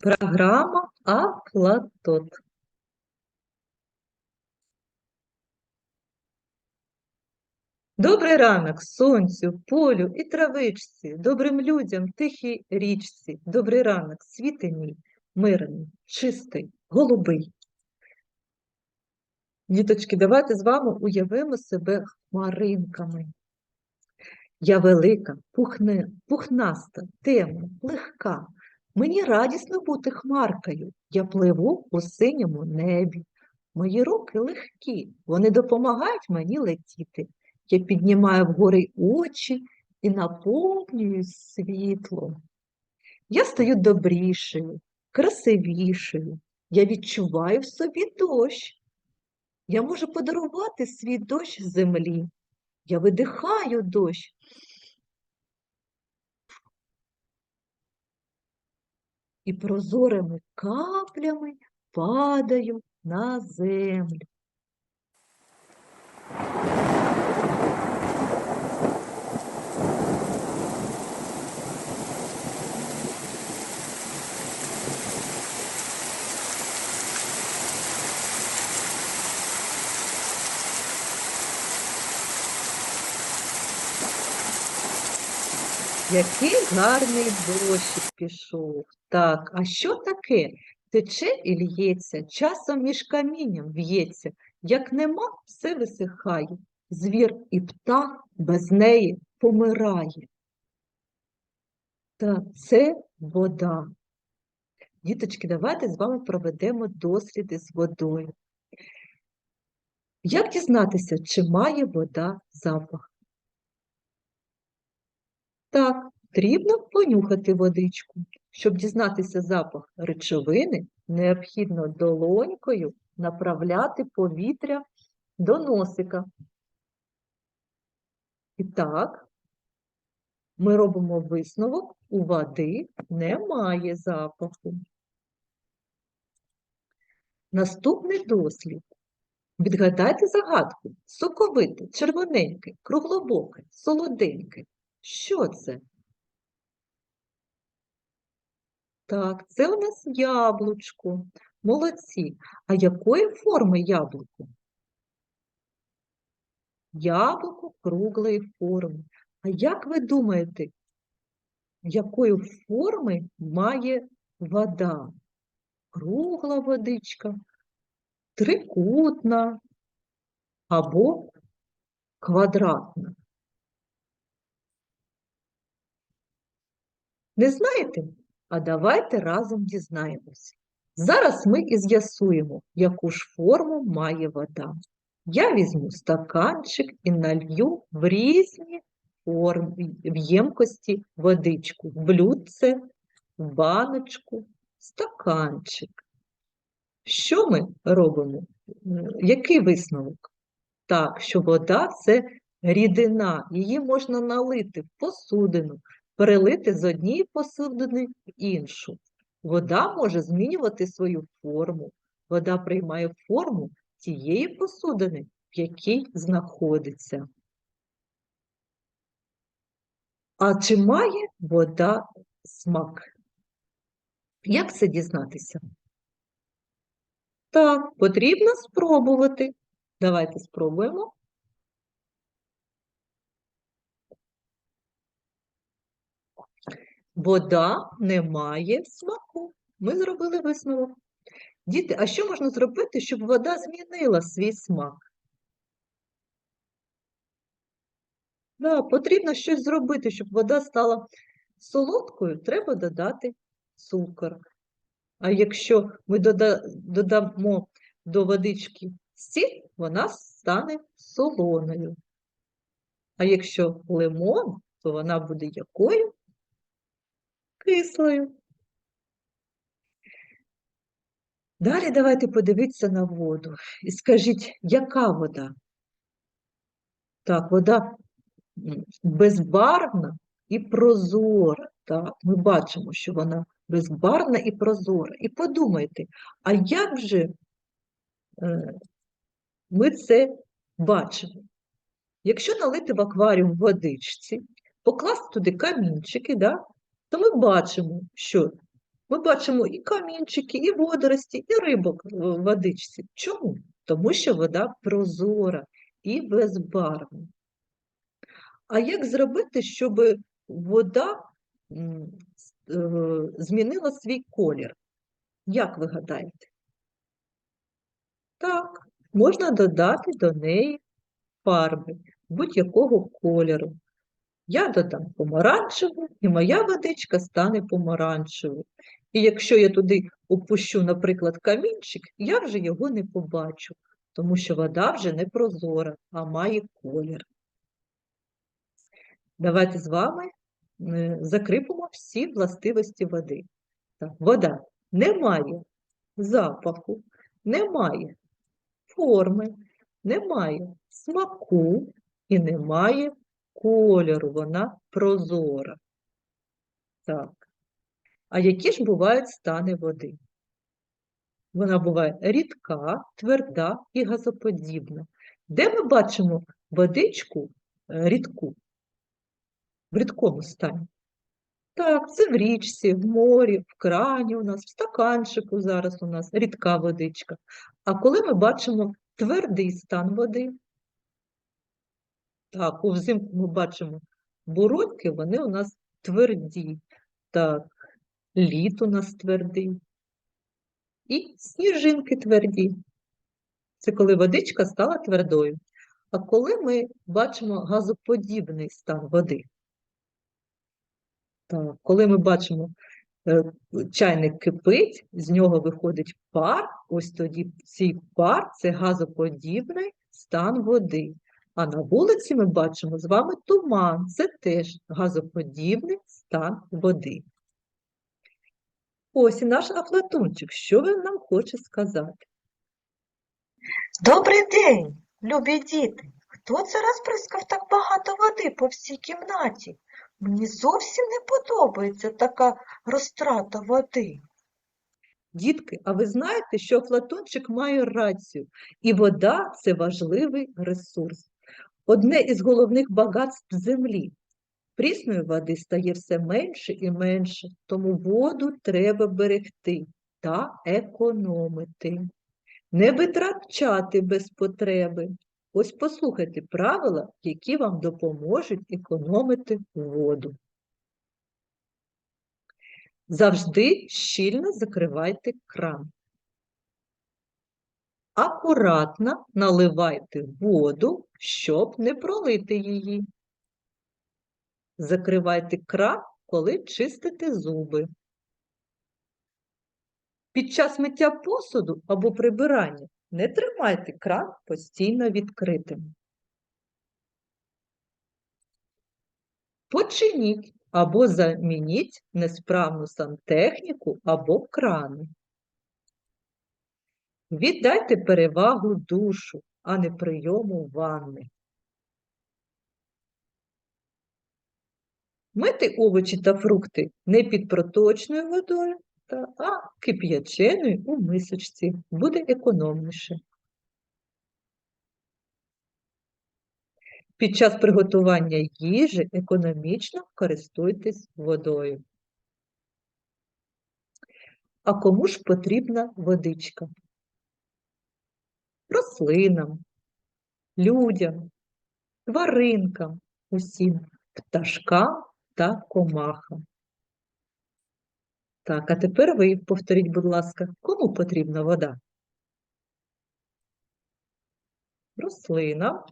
Програма Афлатот. Добрий ранок сонцю, полю і травичці, добрим людям, тихій річці. Добрий ранок, світи мій, мирний, чистий, голубий. Діточки, давайте з вами уявимо себе хмаринками. Я велика, пухне, пухнаста, темна, легка. Мені радісно бути хмаркою. Я пливу у синьому небі. Мої руки легкі, вони допомагають мені летіти. Я піднімаю вгори очі і наповнююсь світлом. Я стаю добрішою, красивішою. Я відчуваю в собі дощ. Я можу подарувати свій дощ землі. Я видихаю дощ. І прозорими каплями падаю на землю. Який гарний дощик пішов. Так, а що таке? Тече і лється, часом між камінням в'ється. Як нема, все висихає. Звір і птах без неї помирає. Так, це вода. Діточки, давайте з вами проведемо досліди з водою. Як дізнатися, чи має вода запах? Так, потрібно понюхати водичку. Щоб дізнатися запах речовини, необхідно долонькою направляти повітря до носика. І так, ми робимо висновок, у води немає запаху. Наступний дослід. Відгадайте загадку. Соковите, червоненьке, круглобоке, солоденьке. Що це? Так, це у нас яблучко. Молодці. А якої форми яблуко? Яблуко круглої форми. А як ви думаєте, якої форми має вода? Кругла водичка, трикутна або квадратна? Не знаєте? А давайте разом дізнаємося. Зараз ми і з'ясуємо, яку ж форму має вода. Я візьму стаканчик і налью в різні форми, в ємкості водичку, в блюдце, в баночку, стаканчик. Що ми робимо? Який висновок? Так, що вода це рідина, її можна налити в посудину, перелити з однієї посудини в іншу. Вода може змінювати свою форму. Вода приймає форму тієї посудини, в якій знаходиться. А чи має вода смак? Як це дізнатися? Так, потрібно спробувати. Давайте спробуємо. Вода не має смаку. Ми зробили висновок. Діти, а що можна зробити, щоб вода змінила свій смак? Да, потрібно щось зробити, щоб вода стала солодкою, треба додати цукор. А якщо ми додамо до водички сіль, вона стане солоною. А якщо лимон, то вона буде якою? Кислою. Далі давайте подивитися на воду. І скажіть, яка вода? Так, вода безбарвна і прозора. Так, ми бачимо, що вона безбарвна і прозора. І подумайте, а як же е, ми це бачимо? Якщо налити в акваріум водичці, покласти туди камінчики, да, то ми бачимо, що Ми бачимо і камінчики, і водорості, і рибок в водичці. Чому? Тому що вода прозора і безбарвна. А як зробити, щоб вода е, змінила свій колір? Як ви гадаєте? Так, можна додати до неї фарби будь-якого кольору. Я додам помаранчеву, і моя водичка стане помаранчевою. І якщо я туди опущу, наприклад, камінчик, я вже його не побачу, тому що вода вже не прозора, а має колір. Давайте з вами е, закріпимо всі властивості води. Так, вода не має запаху, не має форми, не має смаку і не має кольору. Вона прозора. Так. А які ж бувають стани води? Вона буває рідка, тверда і газоподібна. Де ми бачимо водичку е, рідку? В рідкому стані. Так, це в річці, в морі, в крані у нас, в стаканчику зараз у нас рідка водичка. А коли ми бачимо твердий стан води, так, у взимку ми бачимо бурульки, вони у нас тверді. Так, лід у нас твердий. І сніжинки тверді. Це коли водичка стала твердою. А коли ми бачимо газоподібний стан води, так, коли ми бачимо е, чайник кипить, з нього виходить пар, ось тоді цей пар це газоподібний стан води. А на вулиці ми бачимо з вами туман, це теж газоподібний стан води. Ось і наш Афлатончик, що він нам хоче сказати? Добрий день, любі діти. Хто це розприскав так багато води по всій кімнаті? Мені зовсім не подобається така розтрата води. Дітки, а ви знаєте, що Афлатончик має рацію, і вода це важливий ресурс. Одне із головних багатств землі. Прісної води стає все менше і менше, тому воду треба берегти та економити. Не витрачати без потреби. Ось послухайте правила, які вам допоможуть економити воду. Завжди щільно закривайте кран. Акуратно наливайте воду, щоб не пролити її. Закривайте кран, коли чистите зуби. Під час миття посуду або прибирання не тримайте кран постійно відкритим. Починіть або замініть несправну сантехніку або крани. Віддайте перевагу душу, а не прийому ванни. Мити овочі та фрукти не під проточною водою, а кип'яченою у мисочці. Буде економніше. Під час приготування їжі економічно користуйтесь водою. А кому ж потрібна водичка? Рослинам, людям, тваринкам, усім, пташкам та комахам. Так, а тепер ви повторіть, будь ласка, кому потрібна вода? Рослинам,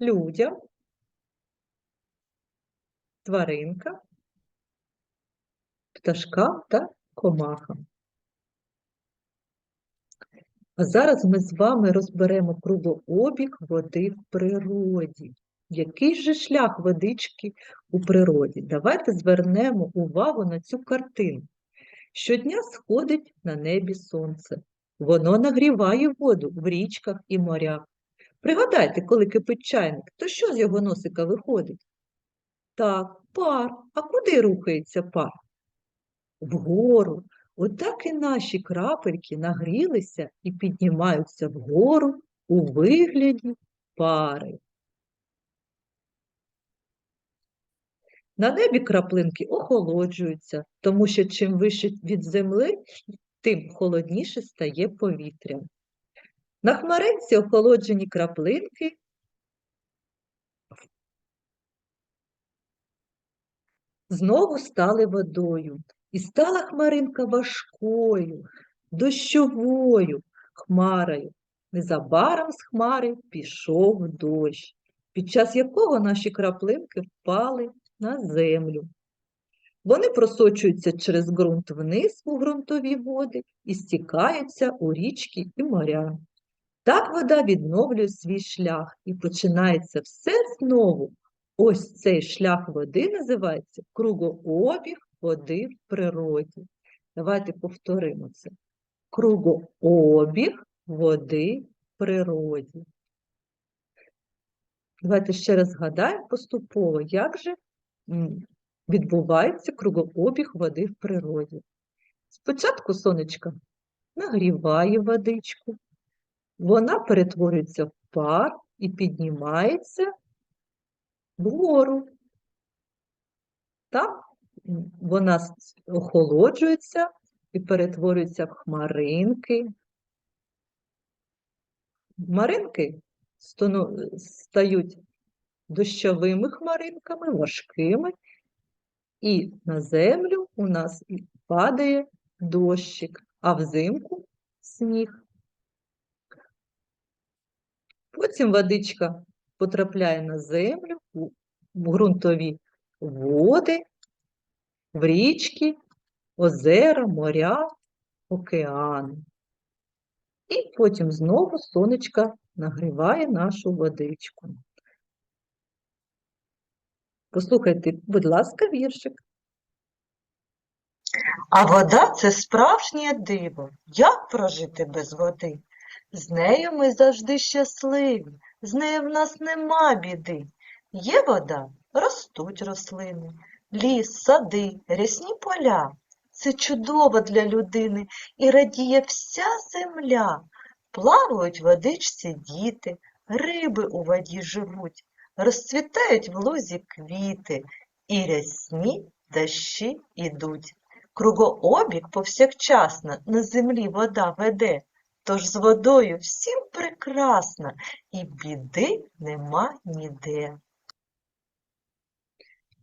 людям, тваринкам, пташкам та комахам. А зараз ми з вами розберемо кругообіг води в природі. Який же шлях водички у природі? Давайте звернемо увагу на цю картину. Щодня сходить на небі сонце. Воно нагріває воду в річках і морях. Пригадайте, коли кипить чайник, то що з його носика виходить? Так, пар. А куди рухається пар? Вгору. Отак і наші крапельки нагрілися і піднімаються вгору у вигляді пари. На небі краплинки охолоджуються, тому що чим вище від земли, тим холодніше стає повітря. На хмаринці охолоджені краплинки знову стали водою, і стала хмаринка важкою, дощовою хмарою. Незабаром з хмари пішов дощ, під час якого наші краплинки впали на землю. Вони просочуються через ґрунт вниз у ґрунтові води і стікаються у річки і моря. Так вода відновлює свій шлях і починається все знову. Ось цей шлях води називається кругообіг води в природі. Давайте повторимо це. Кругообіг води в природі. Давайте ще раз згадаємо поступово, як же відбувається кругообіг води в природі. Спочатку сонечко нагріває водичку, вона перетворюється в пар і піднімається вгору. Так, м, вона охолоджується і перетворюється в хмаринки. Хмаринки стають дощовими хмаринками, важкими, і на землю у нас падає дощик, а взимку сніг. Потім водичка потрапляє на землю, в ґрунтові води, в річки, озера, моря, океани. І потім знову сонечко нагріває нашу водичку. Послухайте, будь ласка, віршик. А вода це справжнє диво. Як прожити без води? З нею ми завжди щасливі, з нею в нас нема біди. Є вода, ростуть рослини, ліс, сади, рясні поля. Це чудово для людини і радіє вся земля. Плавають в водичці діти, риби у воді живуть, розцвітають в лузі квіти, і рясні дощі ідуть. Кругообіг повсякчасно на землі вода веде, тож з водою всім прекрасно, і біди нема ніде.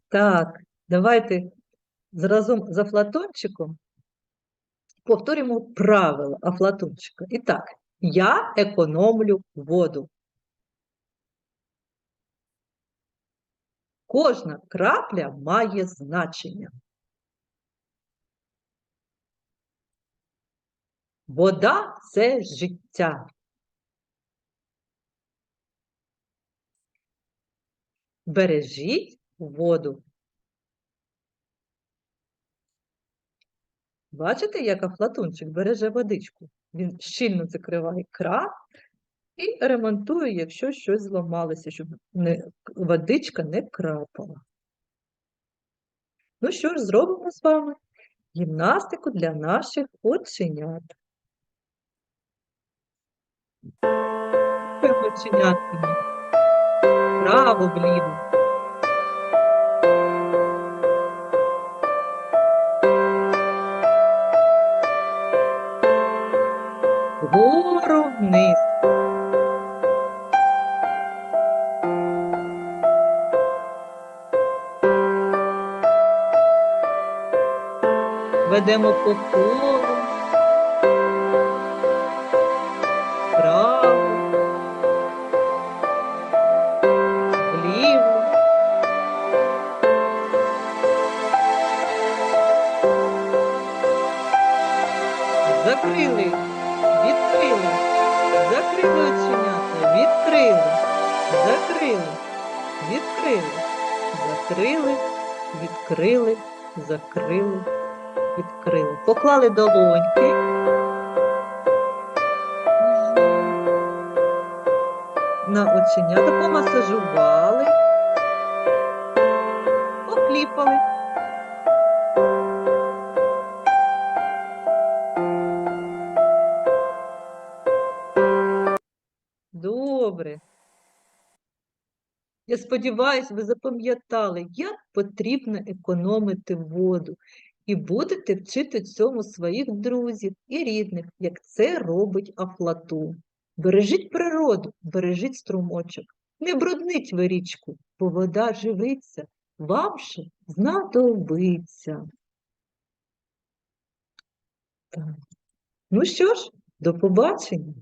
Так, давайте разом з Афлатончиком повторимо правила Афлатончика. І так, я економлю воду. Кожна крапля має значення. Вода це життя. Бережіть воду. Бачите, як Афлатунчик береже водичку? Він щільно закриває кран і ремонтує, якщо щось зламалося, щоб не, водичка не крапала. Ну що ж, зробимо з вами гімнастику для наших оченят. Оченятками вправо-вліво. Вгору вниз. Ведемо по колу. Закрили. Відкрили. Закрили. Відкрили. Закрили. Відкрили. Поклали долоньки. На оченята помасажували. Покліпали. Добре. Я сподіваюся, ви запам'ятали, як потрібно економити воду. І будете вчити цьому своїх друзів і рідних, як це робить Афлатун. Бережіть природу, бережіть струмочок, не брудніть ви річку, бо вода живиться, вам же знадобиться. Ну що ж, до побачення.